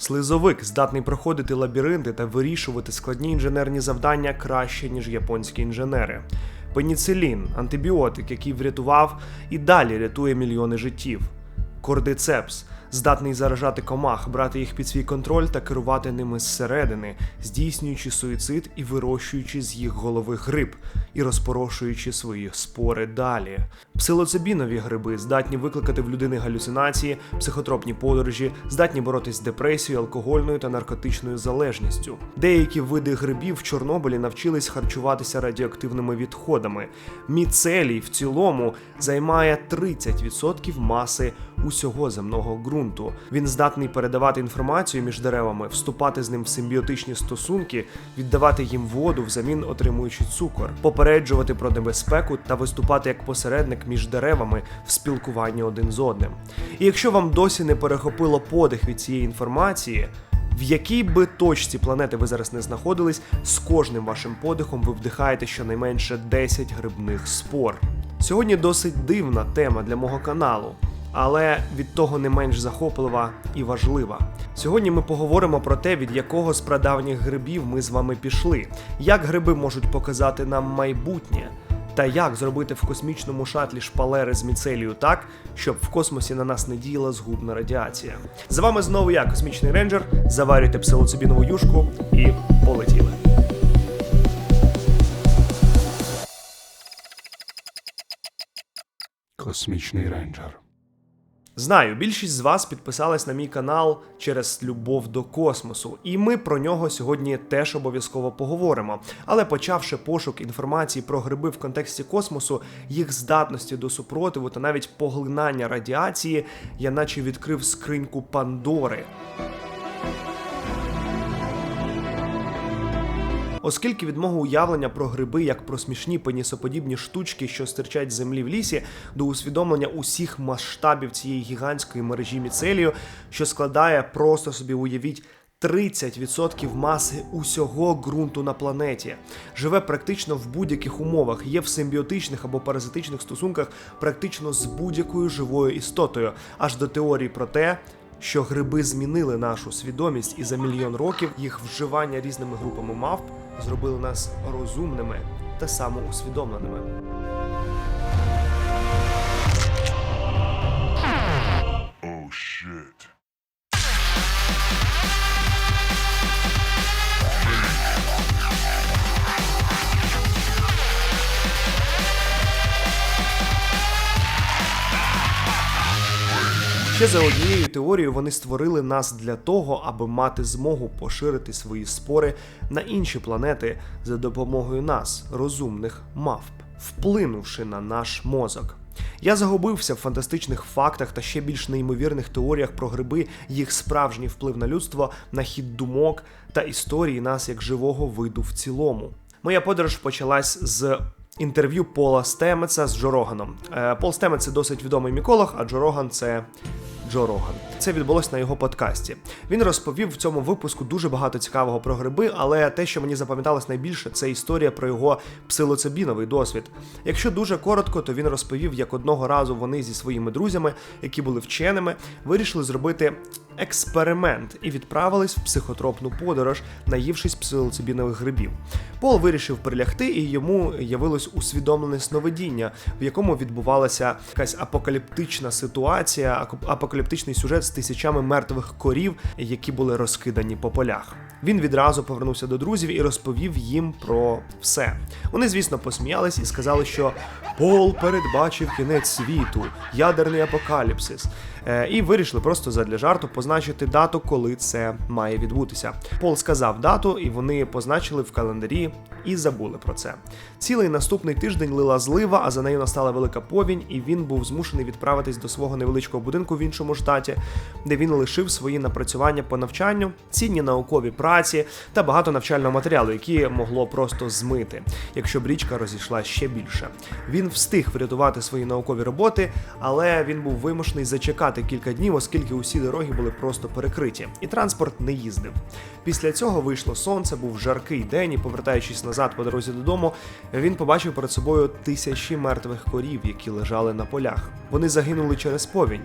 Слизовик здатний проходити лабіринти та вирішувати складні інженерні завдання краще, ніж японські інженери. Пеніцилін антибіотик, який врятував і далі рятує мільйони життів. Кордицепс здатний заражати комах, брати їх під свій контроль та керувати ними зсередини, здійснюючи суїцид і вирощуючи з їх голови гриб і розпорошуючи свої спори далі. Псилоцибінові гриби здатні викликати в людини галюцинації, психотропні подорожі, здатні боротись з депресією, алкогольною та наркотичною залежністю. Деякі види грибів в Чорнобилі навчились харчуватися радіоактивними відходами. Міцелій в цілому займає 30% маси усього земного ґрунту. Він здатний передавати інформацію між деревами, вступати з ним в симбіотичні стосунки, віддавати їм воду взамін отримуючи цукор, попереджувати про небезпеку та виступати як посередник між деревами в спілкуванні один з одним. І якщо вам досі не перехопило подих від цієї інформації. В якій би точці планети ви зараз не знаходились, з кожним вашим подихом ви вдихаєте щонайменше 10 грибних спор. Сьогодні досить дивна тема для мого каналу, але від того не менш захоплива і важлива. Сьогодні ми поговоримо про те, від якого з прадавніх грибів ми з вами пішли, як гриби можуть показати нам майбутнє. Та як зробити в космічному шатлі шпалери з міцелію так, щоб в космосі на нас не діяла згубна радіація? З вами знову я, космічний рейнджер. Заварюйте псилоцибінову юшку і полетіли. Космічний рейнджер. Знаю, більшість з вас підписались на мій канал через любов до космосу, і ми про нього сьогодні теж обов'язково поговоримо. Але почавши пошук інформації про гриби в контексті космосу, їх здатності до супротиву та навіть поглинання радіації, я наче відкрив скриньку Пандори. Оскільки від мого уявлення про гриби як про смішні пенісоподібні штучки, що стирчать землі в лісі, до усвідомлення усіх масштабів цієї гігантської мережі міцелію, що складає просто собі уявіть. 30% маси усього ґрунту на планеті живе практично в будь-яких умовах, є в симбіотичних або паразитичних стосунках практично з будь-якою живою істотою, аж до теорії про те, що гриби змінили нашу свідомість, і за мільйон років їх вживання різними групами мавп зробили нас розумними та самоусвідомленими. Ще за однією теорією вони створили нас для того, аби мати змогу поширити свої спори на інші планети за допомогою нас, розумних мавп, вплинувши на наш мозок. Я загубився в фантастичних фактах та ще більш неймовірних теоріях про гриби, їх справжній вплив на людство, на хід думок та історії нас як живого виду в цілому. Моя подорож почалась з інтерв'ю Пола Стемеца з Джо Роганом. Е, Пол Стемец це досить відомий міколог, а Джо Роган це Джо Роган. Це відбулось на його подкасті. Він розповів в цьому випуску дуже багато цікавого про гриби, але те, що мені запам'яталось найбільше, це історія про його псилоцибіновий досвід. Якщо дуже коротко, то він розповів, як одного разу вони зі своїми друзями, які були вченими, вирішили зробити експеримент і відправились в психотропну подорож, наївшись псилоцибінових грибів. Пол вирішив прилягти, і йому явилось усвідомлене сновидіння, в якому відбувалася якась апокаліптична ситуація, аку- апокаліптичний сюжет з тисячами мертвих корів, які були розкидані по полях. Він відразу повернувся до друзів і розповів їм про все. Вони, звісно, посміялись і сказали, що Пол передбачив кінець світу, ядерний апокаліпсис. Е, і вирішили просто задля жарту позначити дату, коли це має відбутися. Пол сказав дату, і вони позначили в календарі і забули про це. Цілий наступний тиждень лила злива, а за нею настала велика повінь, і він був змушений відправитись до свого невеличкого будинку в іншому штаті, де він лишив свої напрацювання по навчанню, цінні наукові праці та багато навчального матеріалу, які могло просто змити, якщо б річка розійшла ще більше. Він встиг врятувати свої наукові роботи, але він був вимушений зачекати кілька днів, оскільки усі дороги були просто перекриті, і транспорт не їздив. Після цього вийшло сонце, був жаркий день, і повертаючись назад по дорозі додому, він побачив перед собою тисячі мертвих корів, які лежали на полях. Вони загинули через повінь,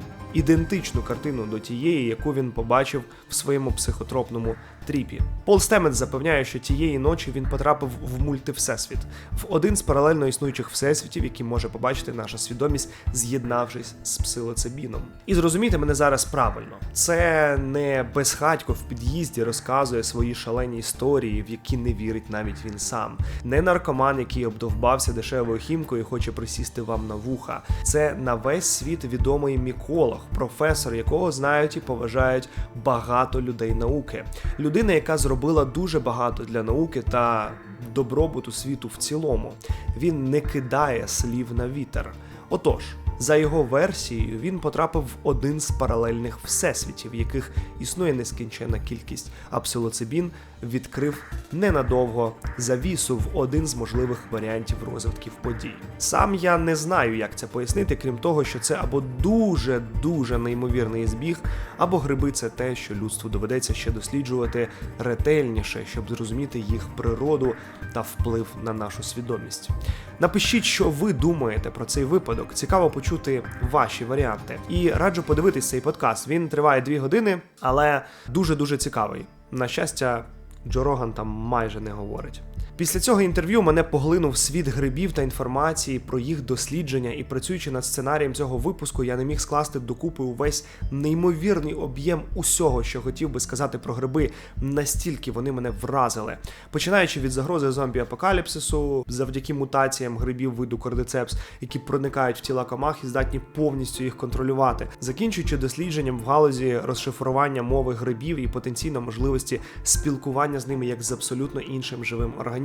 ідентичну картину до тієї, яку він побачив в своєму психотропному тріпі. Пол Стемет запевняє, що тієї ночі він потрапив в мультивсесвіт, в один з паралельно існуючих всесвітів, які може побачити наша свідомість, з'єднавшись з псилоцибіном. І зрозумійте мене зараз правильно. Це не безхатько в під'їзді розказує свої шалені історії, в які не вірить навіть він сам. Не наркоман, який обдовбався дешевою хімкою і хоче присісти вам на вуха. Це на весь світ відомий міколог, професор, якого знають і поважають багато людей науки. Людина, яка зробила дуже багато для науки та добробуту світу в цілому. Він не кидає слів на вітер. Отож, за його версією, він потрапив в один з паралельних всесвітів, яких існує нескінчена кількість, а відкрив ненадовго завісу в один з можливих варіантів розвитків подій. Сам я не знаю, як це пояснити, крім того, що це або дуже дуже неймовірний збіг, або гриби це те, що людству доведеться ще досліджувати ретельніше, щоб зрозуміти їх природу та вплив на нашу свідомість. Напишіть, що ви думаєте про цей випадок. Цікаво почути ваші варіанти. І раджу подивитись цей подкаст. Він триває дві години, але дуже дуже цікавий. На щастя, Джо Роган там майже не говорить. Після цього інтерв'ю мене поглинув світ грибів та інформації про їх дослідження, і працюючи над сценарієм цього випуску, я не міг скласти докупи увесь неймовірний об'єм усього, що хотів би сказати про гриби, настільки вони мене вразили. Починаючи від загрози зомбі-апокаліпсису, завдяки мутаціям грибів виду кордицепс, які проникають в тіла комах і здатні повністю їх контролювати, закінчуючи дослідженням в галузі розшифрування мови грибів і потенційно можливості спілкування з ними як з абсолютно іншим живим організмом,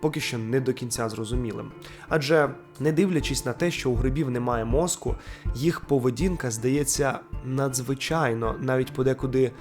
поки що не до кінця зрозумілим. Адже не дивлячись на те, що у грибів немає мозку, їх поведінка здається надзвичайно, навіть подекуди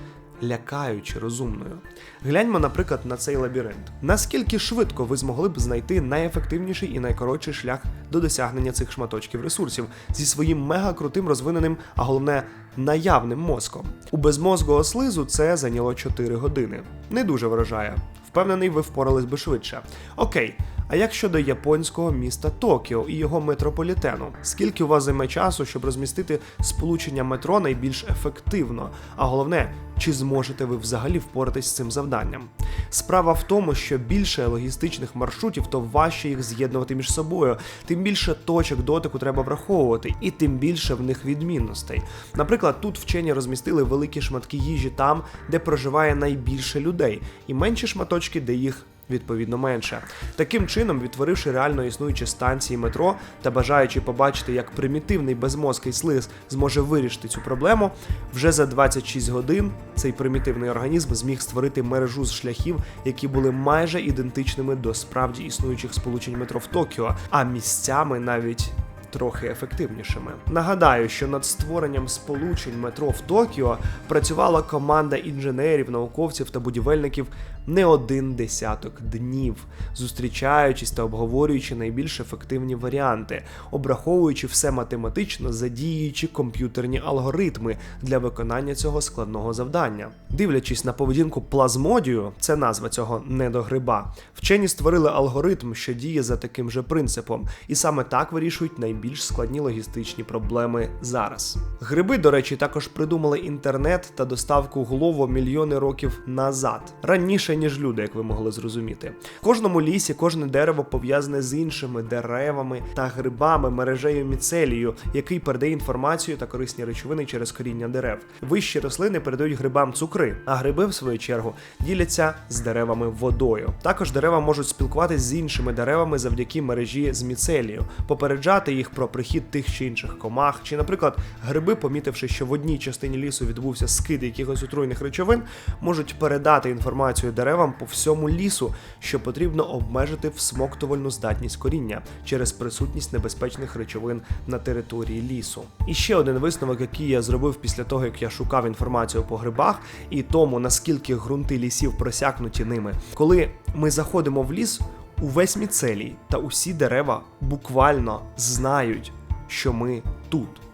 лякаючи розумною. Гляньмо, наприклад, на цей лабіринт. Наскільки швидко ви змогли б знайти найефективніший і найкоротший шлях до досягнення цих шматочків ресурсів зі своїм мега крутим розвиненим, а головне наявним мозком? У безмозгого слизу це зайняло 4 години. Не дуже вражає. Впевнений, ви впорались би швидше. Окей. А як щодо японського міста Токіо і його метрополітену? Скільки у вас займе часу, щоб розмістити сполучення метро найбільш ефективно? А головне, чи зможете ви взагалі впоратись з цим завданням? Справа в тому, що більше логістичних маршрутів, то важче їх з'єднувати між собою, тим більше точок дотику треба враховувати, і тим більше в них відмінностей. Наприклад, тут вчені розмістили великі шматки їжі там, де проживає найбільше людей, і менші шматочки, де їх відповідно менше. Таким чином, відтворивши реально існуючі станції метро та бажаючи побачити, як примітивний безмозкий слиз зможе вирішити цю проблему, вже за 26 годин цей примітивний організм зміг створити мережу з шляхів, які були майже ідентичними до справді існуючих сполучень метро в Токіо, а місцями навіть. Трохи ефективнішими. Нагадаю, що над створенням сполучень метро в Токіо працювала команда інженерів, науковців та будівельників не один десяток днів, зустрічаючись та обговорюючи найбільш ефективні варіанти, обраховуючи все математично, задіюючи комп'ютерні алгоритми для виконання цього складного завдання. Дивлячись на поведінку плазмодію, це назва цього недогриба, вчені створили алгоритм, що діє за таким же принципом, і саме так вирішують найбільш складні логістичні проблеми зараз. Гриби, до речі, також придумали інтернет та доставку голову мільйони років назад, раніше ніж люди, як ви могли зрозуміти. В кожному лісі кожне дерево пов'язане з іншими деревами та грибами, мережею міцелію, який передає інформацію та корисні речовини через коріння дерев. Вищі рослини передають грибам цукри, а гриби, в свою чергу, діляться з деревами водою. Також дерева можуть спілкуватися з іншими деревами завдяки мережі з міцелію, попереджати їх про прихід тих чи інших комах, чи, наприклад, гриби, помітивши, що в одній частині лісу відбувся скид якихось отруйних речовин, можуть передати інформацію деревам по всьому лісу, що потрібно обмежити всмоктувальну здатність коріння через присутність небезпечних речовин на території лісу. І ще один висновок, який я зробив після того, як я шукав інформацію по грибах і тому, наскільки ґрунти лісів просякнуті ними, коли ми заходимо в ліс. Увесь міцелій та усі дерева буквально знають, що ми тут.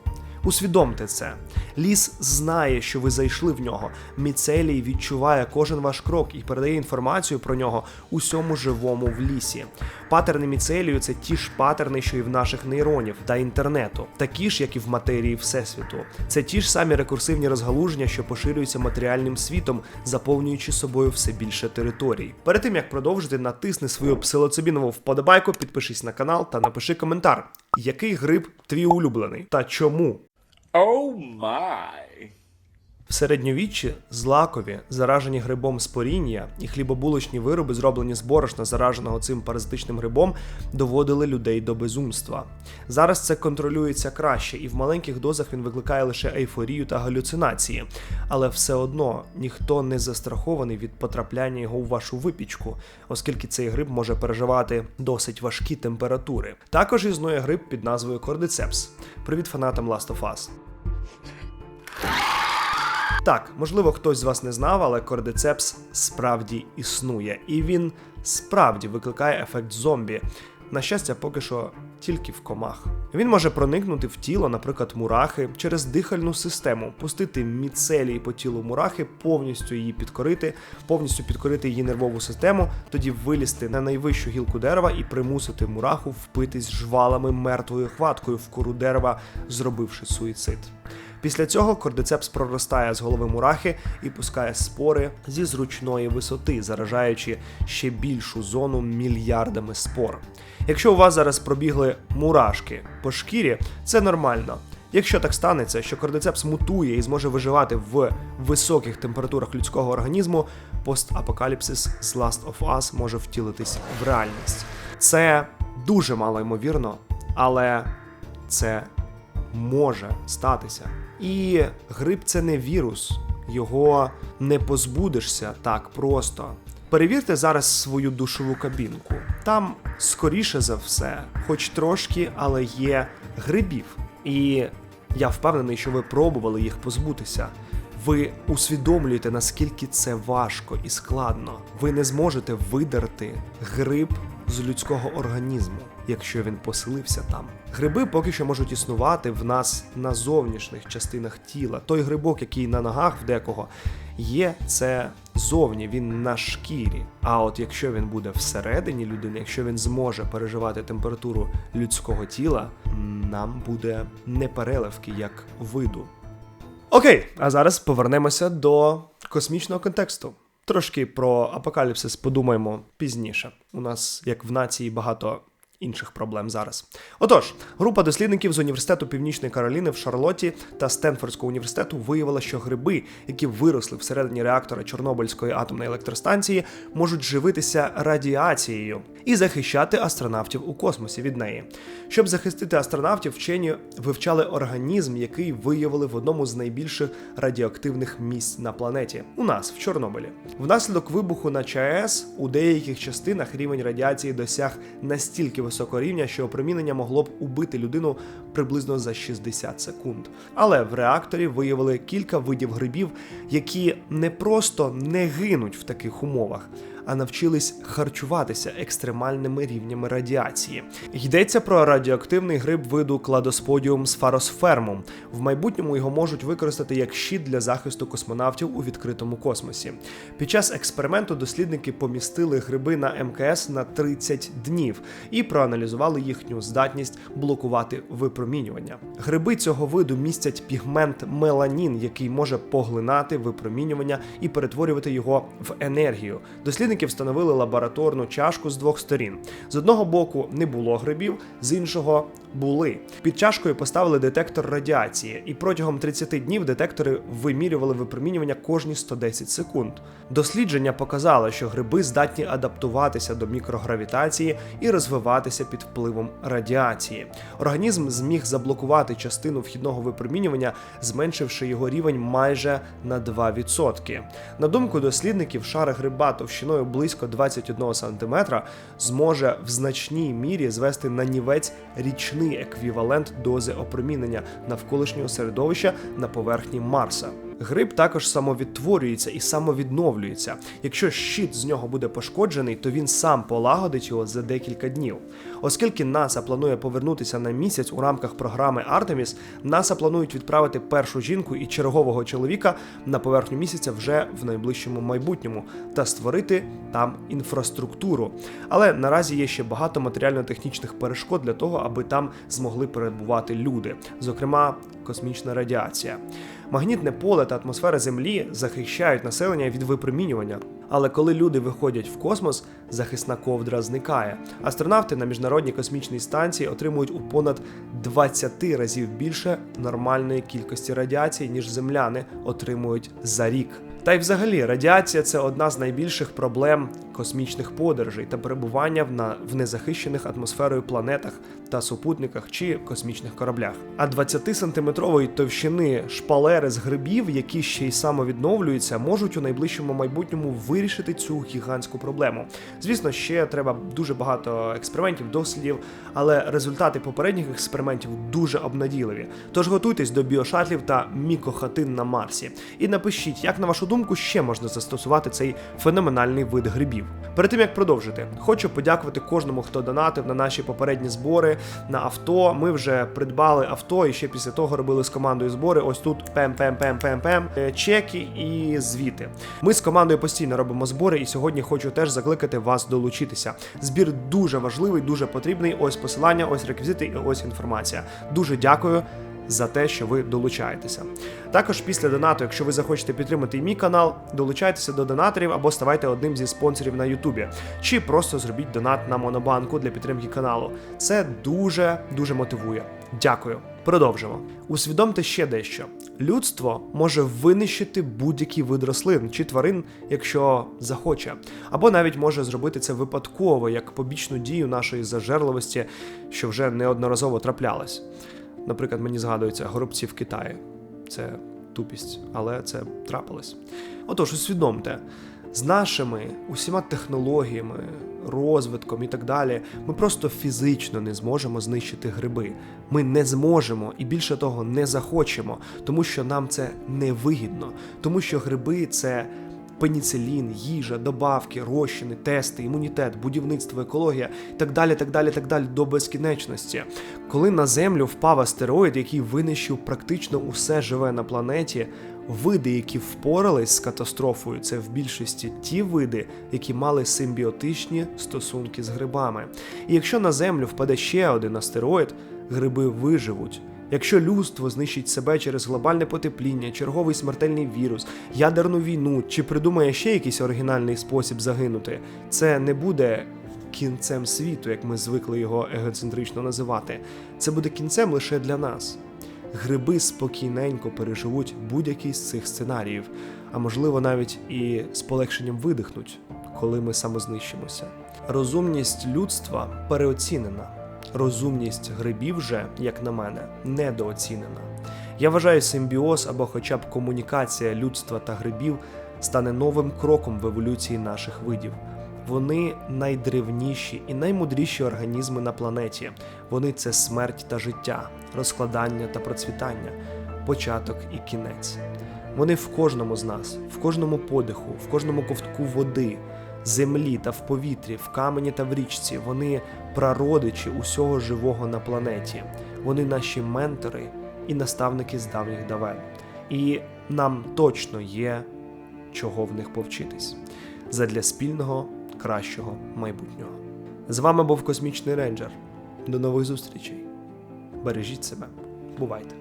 Усвідомте це. Ліс знає, що ви зайшли в нього. Міцелій відчуває кожен ваш крок і передає інформацію про нього усьому живому в лісі. Патерни міцелію це ті ж патерни, що і в наших нейронів та інтернету, такі ж, як і в матерії Всесвіту. Це ті ж самі рекурсивні розгалуження, що поширюються матеріальним світом, заповнюючи собою все більше територій. Перед тим як продовжити, натисни свою псилоцибінову вподобайку, підпишись на канал та напиши коментар, який гриб твій улюблений та чому. Oh my. В середньовіччі злакові, заражені грибом споріння і хлібобулочні вироби, зроблені з борошна, зараженого цим паразитичним грибом, доводили людей до безумства. Зараз це контролюється краще, і в маленьких дозах він викликає лише ейфорію та галюцинації. Але все одно ніхто не застрахований від потрапляння його у вашу випічку, оскільки цей гриб може переживати досить важкі температури. Також існує гриб під назвою Кордицепс. Привіт фанатам Last of Us. Так, можливо, хтось з вас не знав, але кордицепс справді існує, і він справді викликає ефект зомбі. На щастя, поки що тільки в комах. Він може проникнути в тіло, наприклад, мурахи, через дихальну систему, пустити міцелії по тілу мурахи, повністю її підкорити, повністю підкорити її нервову систему, тоді вилізти на найвищу гілку дерева і примусити мураху впитись жвалами мертвою хваткою в кору дерева, зробивши суїцид. Після цього кордицепс проростає з голови мурахи і пускає спори зі зручної висоти, заражаючи ще більшу зону мільярдами спор. Якщо у вас зараз пробігли мурашки по шкірі, це нормально. Якщо так станеться, що кордицепс мутує і зможе виживати в високих температурах людського організму, постапокаліпсис з Last of Us може втілитись в реальність. Це дуже мало ймовірно, але це може статися. І грип це не вірус, його не позбудешся так просто. Перевірте зараз свою душову кабінку. Там, скоріше за все, хоч трошки, але є грибів. І я впевнений, що ви пробували їх позбутися. Ви усвідомлюєте, наскільки це важко і складно. Ви не зможете видерти гриб з людського організму, якщо він поселився там. Гриби поки що можуть існувати в нас на зовнішніх частинах тіла. Той грибок, який на ногах в декого є, це зовні, він на шкірі. А от якщо він буде всередині людини, якщо він зможе переживати температуру людського тіла, нам буде непереливки як виду. Окей, а зараз повернемося до космічного контексту. Трошки про апокаліпсис подумаємо пізніше. У нас, як в нації, багато інших проблем зараз. Отож, група дослідників з університету Північної Кароліни в Шарлотті та Стенфордського університету виявила, що гриби, які виросли всередині реактора Чорнобильської атомної електростанції, можуть живитися радіацією і захищати астронавтів у космосі від неї. Щоб захистити астронавтів, вчені вивчали організм, який виявили в одному з найбільших радіоактивних місць на планеті у нас в Чорнобилі. Внаслідок вибуху на ЧАЕС у деяких частинах рівень радіації досяг настільки високого рівня, що опромінення могло б убити людину приблизно за 60 секунд. Але в реакторі виявили кілька видів грибів, які не просто не гинуть в таких умовах. А навчились харчуватися екстремальними рівнями радіації. Йдеться про радіоактивний гриб виду Cladоспodium sphaerosphermum. В майбутньому його можуть використати як щит для захисту космонавтів у відкритому космосі. Під час експерименту дослідники помістили гриби на МКС на 30 днів і проаналізували їхню здатність блокувати випромінювання. Гриби цього виду містять пігмент меланін, який може поглинати випромінювання і перетворювати його в енергію. Дослідники встановили лабораторну чашку з двох сторін. З одного боку не було грибів, з іншого були. Під чашкою поставили детектор радіації, і протягом 30 днів детектори вимірювали випромінювання кожні 110 секунд. Дослідження показало, що гриби здатні адаптуватися до мікрогравітації і розвиватися під впливом радіації. Організм зміг заблокувати частину вхідного випромінювання, зменшивши його рівень майже на 2%. На думку дослідників, шар гриба товщиною близько 21 см зможе в значній мірі звести на нівець річний еквівалент дози опромінення навколишнього середовища на поверхні Марса. Гриб також самовідтворюється і самовідновлюється. Якщо щит з нього буде пошкоджений, то він сам полагодить його за декілька днів. Оскільки НАСА планує повернутися на місяць у рамках програми Артеміс, НАСА планують відправити першу жінку і чергового чоловіка на поверхню місяця вже в найближчому майбутньому та створити там інфраструктуру. Але наразі є ще багато матеріально-технічних перешкод для того, аби там змогли перебувати люди, зокрема космічна радіація. Магнітне поле та атмосфера Землі захищають населення від випромінювання. Але коли люди виходять в космос, захисна ковдра зникає. Астронавти на міжнародній космічній станції отримують у понад 20 разів більше нормальної кількості радіації, ніж земляни отримують за рік. Та й взагалі радіація це одна з найбільших проблем космічних подорожей та перебування в, незахищених атмосферою планетах та супутниках чи космічних кораблях. А 20-сантиметрової товщини шпалери з грибів, які ще й самовідновлюються, можуть у найближчому майбутньому вирішити цю гігантську проблему. Звісно, ще треба дуже багато експериментів, дослідів, але результати попередніх експериментів дуже обнадійливі. Тож готуйтесь до біошатлів та мікохатин на Марсі. І напишіть, як на вашу думку ще можна застосувати цей феноменальний вид грибів. Перед тим як продовжити, хочу подякувати кожному, хто донатив на наші попередні збори на авто. Ми вже придбали авто і ще після того робили з командою збори. Ось тут пем пем пем пем пем е, чеки і звіти. Ми з командою постійно робимо збори, і сьогодні хочу теж закликати вас долучитися. Збір дуже важливий, дуже потрібний. Ось посилання, ось реквізити і ось інформація. Дуже дякую. За те, що ви долучаєтеся. Також після донату, якщо ви захочете підтримати і мій канал, долучайтеся до донаторів або ставайте одним зі спонсорів на Ютубі, чи просто зробіть донат на Монобанку для підтримки каналу. Це дуже дуже мотивує. Дякую. Продовжимо. Усвідомте ще дещо: людство може винищити будь-який вид рослин чи тварин, якщо захоче, або навіть може зробити це випадково як побічну дію нашої зажерливості, що вже неодноразово траплялась. Наприклад, мені згадуються горобці в Китаї. Це тупість, але це трапилось. Отож, усвідомте, з нашими усіма технологіями, розвитком і так далі, ми просто фізично не зможемо знищити гриби. Ми не зможемо і більше того, не захочемо, тому що нам це не вигідно, тому що гриби це. Пеніцилін, їжа, добавки, розчини, тести, імунітет, будівництво, екологія так далі, так далі, так далі до безкінечності. Коли на землю впав астероїд, який винищив практично усе живе на планеті, види, які впорались з катастрофою, це в більшості ті види, які мали симбіотичні стосунки з грибами. І якщо на землю впаде ще один астероїд, гриби виживуть. Якщо людство знищить себе через глобальне потепління, черговий смертельний вірус, ядерну війну чи придумає ще якийсь оригінальний спосіб загинути, це не буде кінцем світу, як ми звикли його егоцентрично називати. Це буде кінцем лише для нас. Гриби спокійненько переживуть будь-який з цих сценаріїв, а можливо навіть і з полегшенням видихнуть, коли ми самознищимося. Розумність людства переоцінена. Розумність грибів же, як на мене, недооцінена. Я вважаю, симбіоз або хоча б комунікація людства та грибів стане новим кроком в еволюції наших видів. Вони найдревніші і наймудріші організми на планеті. Вони це смерть та життя, розкладання та процвітання, початок і кінець. Вони в кожному з нас, в кожному подиху, в кожному ковтку води, землі та в повітрі, в камені та в річці. Вони прародичі усього живого на планеті. Вони наші ментори і наставники з давніх давен. І нам точно є чого в них повчитись задля спільного кращого майбутнього. З вами був Космічний Рейнджер. До нових зустрічей. Бережіть себе. Бувайте!